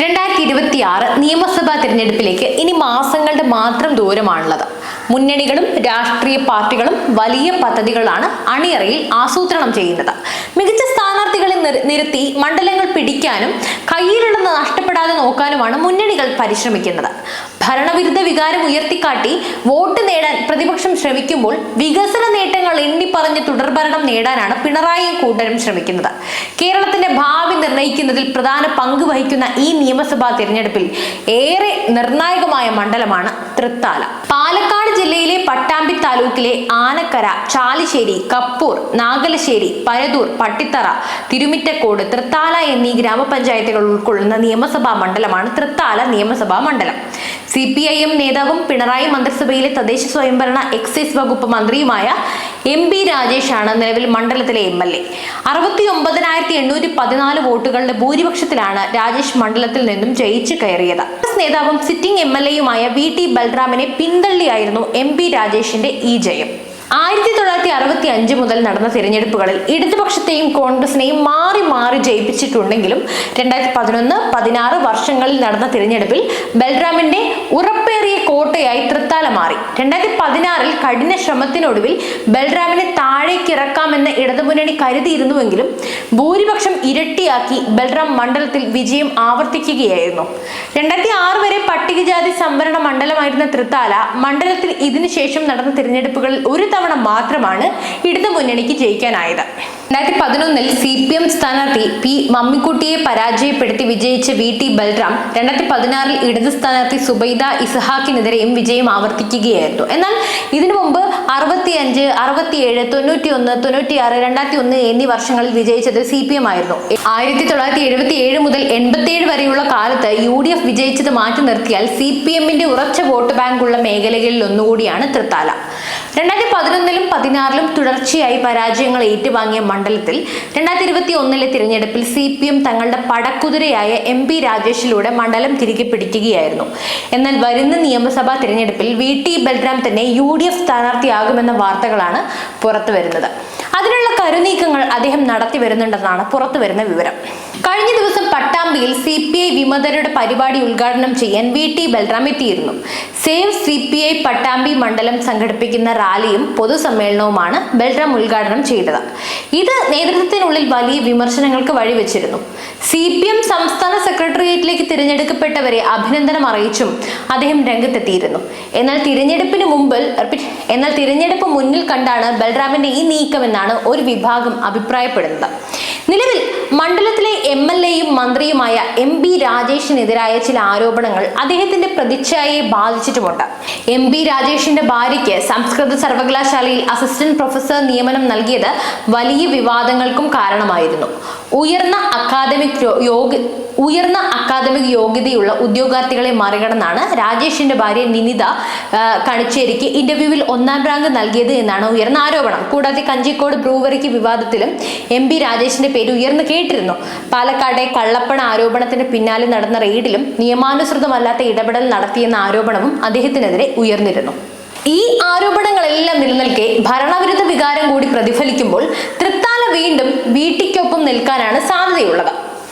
രണ്ടായിരത്തി ഇരുപത്തി ആറ് നിയമസഭാ തിരഞ്ഞെടുപ്പിലേക്ക് ഇനി മാസങ്ങളുടെ മാത്രം ദൂരമാണുള്ളത്. മുന്നണികളും രാഷ്ട്രീയ പാർട്ടികളും വലിയ പദ്ധതികളാണ് അണിയറയിൽ ആസൂത്രണം ചെയ്യുന്നത്. മികച്ച സ്ഥാനാർത്ഥികളെ നിര- നിരത്തി മണ്ഡലങ്ങൾ പിടിക്കാനും കയ്യിലുള്ളത് നഷ്ടപ്പെടാതെ നോക്കാനുമാണ് മുന്നണികൾ പരിശ്രമിക്കുന്നത്. ഭരണവിരുദ്ധ വികാരം ഉയർത്തിക്കാട്ടി വോട്ട് നേടാൻ പ്രതിപക്ഷം ശ്രമിക്കുമ്പോൾ വികസന നേട്ടങ്ങൾ എണ്ണിപ്പറഞ്ഞ് തുടർഭരണം നേടാനാണ് പിണറായിയും കൂട്ടരും ശ്രമിക്കുന്നത്. കേരളത്തിന്റെ ഭാവി നിർണയിക്കുന്നതിൽ പ്രധാന പങ്ക് വഹിക്കുന്ന ഈ നിയമസഭാ തിരഞ്ഞെടുപ്പിൽ ഏറെ നിർണായകമായ മണ്ഡലമാണ് തൃത്താല. പാലക്കാട് ജില്ലയിലെ പട്ടാമ്പി താലൂക്കിലെ ആനക്കര ചാലിശ്ശേരി കപ്പൂർ നാഗലശ്ശേരി പരതൂർ പട്ടിത്തറ തിരുമിറ്റക്കോട് തൃത്താല എന്നീ ഗ്രാമപഞ്ചായത്തുകൾ ഉൾക്കൊള്ളുന്ന നിയമസഭാ മണ്ഡലമാണ് തൃത്താല നിയമസഭാ മണ്ഡലം. സി പി ഐ എം നേതാവും പിണറായി മന്ത്രിസഭയിലെ തദ്ദേശ സ്വയംഭരണ എക്സൈസ് വകുപ്പ് മന്ത്രിയുമായ എം പി രാജേഷാണ് നിലവിൽ മണ്ഡലത്തിലെ എം എൽ എ. അറുപത്തി ഒമ്പതിനായിരത്തി എണ്ണൂറ്റി പതിനാല് വോട്ടുകളുടെ ഭൂരിപക്ഷത്തിലാണ് രാജേഷ് മണ്ഡലത്തിൽ നിന്നും ജയിച്ചു കയറിയത്. കോൺഗ്രസ് നേതാവും സിറ്റിംഗ് എം എൽ എയുമായ വി ടി ബൽറാമിനെ പിന്തള്ളിയായിരുന്നു എം പി രാജേഷിന്റെ ഈ ജയം. ആയിരത്തി തൊള്ളായിരത്തി അറുപത്തി അഞ്ച് മുതൽ നടന്ന തിരഞ്ഞെടുപ്പുകളിൽ ഇടതുപക്ഷത്തെയും കോൺഗ്രസിനെയും മാറി മാറി ജയിപ്പിച്ചിട്ടുണ്ടെങ്കിലും രണ്ടായിരത്തി പതിനൊന്ന് പതിനാറ് വർഷങ്ങളിൽ നടന്ന തിരഞ്ഞെടുപ്പിൽ ബൽറാമിന്റെ ഉറപ്പേറിയ കോട്ടയായി തൃത്താല മാറി രണ്ടായിരത്തി പതിനാറിൽ കഠിന ശ്രമത്തിനൊടുവിൽ ബൽറാമിനെ താഴേക്കിറക്കാമെന്ന് ഇടതുമുന്നണി കരുതിയിരുന്നുവെങ്കിലും ഭൂരിപക്ഷം ഇരട്ടിയാക്കി ബൽറാം മണ്ഡലത്തിൽ വിജയം ആവർത്തിക്കുകയായിരുന്നു. രണ്ടായിരത്തി ആറ് വരെ പട്ടികജാതി സംവരണ മണ്ഡലമായിരുന്ന തൃത്താല മണ്ഡലത്തിൽ ഇതിനുശേഷം നടന്ന തിരഞ്ഞെടുപ്പുകളിൽ ഒരു തവണ മാത്രമാണ് ഇടതുമുന്നണിക്ക് ജയിക്കാനായത്. രണ്ടായിരത്തി പതിനൊന്നിൽ സി പി എം സ്ഥാനാർത്ഥി പി മമ്മിക്കുട്ടിയെ പരാജയപ്പെടുത്തി വിജയിച്ച വി ടി ബൽറാം രണ്ടായിരത്തി പതിനാറിൽ ഇടത് സ്ഥാനാർത്ഥി സുബൈദ ഇസ്ഹാക്കിനെതിരെയും വിജയം ആവർത്തിക്കുകയായിരുന്നു. എന്നാൽ ഇതിനു മുമ്പ് അറുപത്തിയഞ്ച് അറുപത്തിയേഴ് തൊണ്ണൂറ്റി ഒന്ന് തൊണ്ണൂറ്റിയാറ് രണ്ടായിരത്തി ഒന്ന് എന്നീ വർഷങ്ങളിൽ വിജയിച്ചത് സി പി എം ആയിരുന്നു. ആയിരത്തി തൊള്ളായിരത്തി എഴുപത്തി ഏഴ് മുതൽ എൺപത്തിയേഴ് വരെയുള്ള കാലത്ത് യു ഡി എഫ് വിജയിച്ചത് മാറ്റി നിർത്തിയാൽ സി പി എമ്മിന്റെ ഉറച്ച വോട്ട് ബാങ്കുള്ള മേഖലകളിൽ ഒന്നുകൂടിയാണ് തൃത്താല. രണ്ടായിരത്തി പതിനൊന്നിലും പതിനാറിലും തുടർച്ചയായി പരാജയങ്ങൾ ഏറ്റുവാങ്ങിയ മണ്ഡലത്തിൽ രണ്ടായിരത്തി ഇരുപത്തി ഒന്നിലെ തിരഞ്ഞെടുപ്പിൽ സി പി എം തങ്ങളുടെ പടക്കുതിരയായ എം പി രാജേഷിലൂടെ മണ്ഡലം തിരികെ പിടിക്കുകയായിരുന്നു. എന്നാൽ വരുന്ന നിയമസഭാ തിരഞ്ഞെടുപ്പിൽ വി ടി ബൽറാം തന്നെ യു ഡി എഫ് സ്ഥാനാർത്ഥിയാകുമെന്ന വാർത്തകളാണ് പുറത്തു വരുന്നത് അതിനുള്ള കരുനീക്കങ്ങൾ അദ്ദേഹം നടത്തി വരുന്നുണ്ടെന്നാണ് പുറത്തു വരുന്ന വിവരം. കഴിഞ്ഞ ദിവസം പട്ടാമ്പിയിൽ സി പി ഐ വിമതരുടെ പരിപാടി ഉദ്ഘാടനം ചെയ്യാൻ വി ടി ബൽറാം എത്തിയിരുന്നു. Save C P I Pattambi മണ്ഡലം സംഘടിപ്പിക്കുന്ന റാലിയും പൊതുസമ്മേളനവുമാണ് ബൽറാം ഉദ്ഘാടനം ചെയ്തത്. ഇത് നേതൃത്വത്തിനുള്ളിൽ വലിയ വിമർശനങ്ങൾക്ക് വഴിവെച്ചിരുന്നു. സി പി എം സംസ്ഥാന സെക്രട്ടേറിയറ്റിലേക്ക് തിരഞ്ഞെടുക്കപ്പെട്ടവരെ അഭിനന്ദനം അറിയിച്ചും അദ്ദേഹം രംഗത്തെത്തിയിരുന്നു. എന്നാൽ തിരഞ്ഞെടുപ്പിന് മുമ്പിൽ എന്നാൽ തിരഞ്ഞെടുപ്പ് മുന്നിൽ കണ്ടാണ് ബൽറാമിന്റെ ഈ നീക്കമെന്നാണ് ഒരു വിഭാഗം അഭിപ്രായപ്പെടുന്നത്. നിലവിൽ മണ്ഡലത്തിലെ എം എൽ എയും മന്ത്രിയുമായ എം ബി രാജേഷിനെതിരായ ചില ആരോപണങ്ങൾ അദ്ദേഹത്തിന്റെ പ്രതിച്ഛായയെ ബാധിച്ചിട്ടുമുണ്ട്. എം ബി രാജേഷിന്റെ ഭാര്യയ്ക്ക് സംസ്കൃത സർവകലാശാലയിൽ അസിസ്റ്റന്റ് പ്രൊഫസർ നിയമനം നൽകിയത് വലിയ വിവാദങ്ങൾക്കും കാരണമായിരുന്നു. ഉയർന്ന അക്കാദമിക് യോഗ ഉയർന്ന അക്കാദമിക് യോഗ്യതയുള്ള ഉദ്യോഗാർത്ഥികളെ മറികടന്നാണ് രാജേഷിന്റെ ഭാര്യ നിനിത കണിച്ചേരിക്ക് ഇന്റർവ്യൂവിൽ ഒന്നാം റാങ്ക് നൽകിയത് എന്നാണ് ഉയർന്ന ആരോപണം. കൂടാതെ കഞ്ചിക്കോട് ബ്രൂവറിക്ക് വിവാദത്തിലും എം പി രാജേഷിന്റെ പേര് ഉയർന്നു കേട്ടിരുന്നു. പാലക്കാട്ടെ കള്ളപ്പണ ആരോപണത്തിന് പിന്നാലെ നടന്ന റെയ്ഡിലും നിയമാനുസൃതമല്ലാത്ത ഇടപെടൽ നടത്തിയെന്ന ആരോപണവും അദ്ദേഹത്തിനെതിരെ ഉയർന്നിരുന്നു. ഈ ആരോപണങ്ങളെല്ലാം നിലനിൽക്കെ ഭരണവിരുദ്ധ വികാരം കൂടി പ്രതിഫലിക്കുമ്പോൾ തൃത്താല വീണ്ടും വീട്ടിക്കൊപ്പം നിൽക്കാനാണ് സാധ്യതയുള്ളത്.